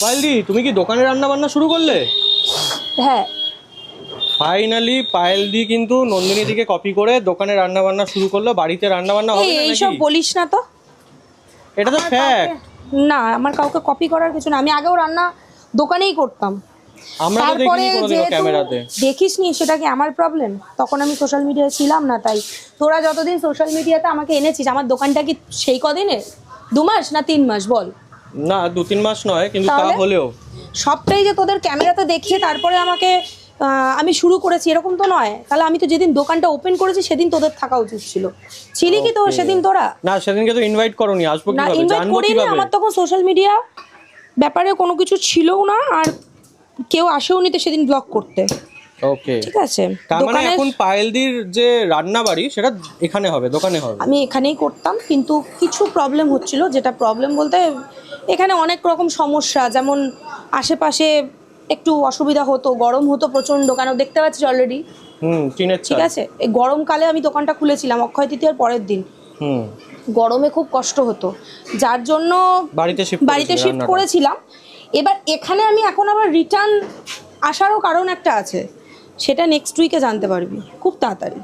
পায়েলদি তুমি কি দোকানে রান্না বান্না শুরু করলে? হ্যাঁ। ফাইনালি পায়েলদি কিন্তু নন্দিনী দিকে কপি করে দোকানে রান্না বান্না শুরু করল বাড়িতে রান্না বান্না হবে এই না এইসব নাকি? বলিস না তো। এটা তো ফ্যাক্ট না আমার কাউকে কপি করার কিছু না। আমি আগেও রান্না দোকানেই করতাম। আমরা তো দেখিনি কোনোদিনও যেহেতু ক্যামেরাতে। দেখিস নি সেটা কি আমার প্রবলেম তখন আমি সোশ্যাল মিডিয়ায় ছিলাম না তাই। তোরা যতদিন সোশ্যাল মিডিয়াতে আমাকে এনেছিস আমার দোকানটা কি সেই কদিনে দু মাস না তিন মাস? বল। না দু তিন মাস নয় কিন্তু তা তাহলে? হলেও। সবটাই যে তোদের ক্যামেরাতে দেখিয়ে তারপরে আমাকে আহ, আমি শুরু করেছি এরকম তো নয়। তাহলে আমি তো যেদিন দোকানটা ওপেন করেছি সেদিন তোদের থাকা উচিত ছিল। ছিলি কি তো সেদিন তোরা? না সেদিনকে তো ইনভাইট করনি আসব না কীভাবে? ইনভাইট জানব করিনি কীভাবে? আমার তখন সোশ্যাল মিডিয়া ব্যাপারে কোনো কিছু ছিলও না আর কেউ আসেও নিতে সেদিন ব্লগ করতে। ওকে ঠিক আছে তার মানে এখন পায়েলদির যে রান্না বাড়ি সেটা এখানে হবে দোকানে হবে? আমি এখানেই করতাম কিন্তু কিছু প্রবলেম হচ্ছিল। যেটা প্রবলেম বলতে এখানে অনেক রকম সমস্যা। যেমন আশেপাশে একটু অসুবিধা হতো গরম হতো প্রচণ্ড। কেন দেখতে পাচ্ছিস অলরেডি হুম টিনের ঠিক আছে? এই গরমকালে আমি দোকানটা খুলেছিলাম অক্ষয় তৃতীয়ার পরের দিন। হুম। গরমে খুব কষ্ট হতো। যার জন্য বাড়িতে বাড়িতে শিফট করেছিলাম। এবার এখানে আমি এখন আবার রিটার্ন আসারও কারণ একটা আছে। সেটা নেক্সট উইকে জানতে পারবি খুব তাড়াতাড়ি।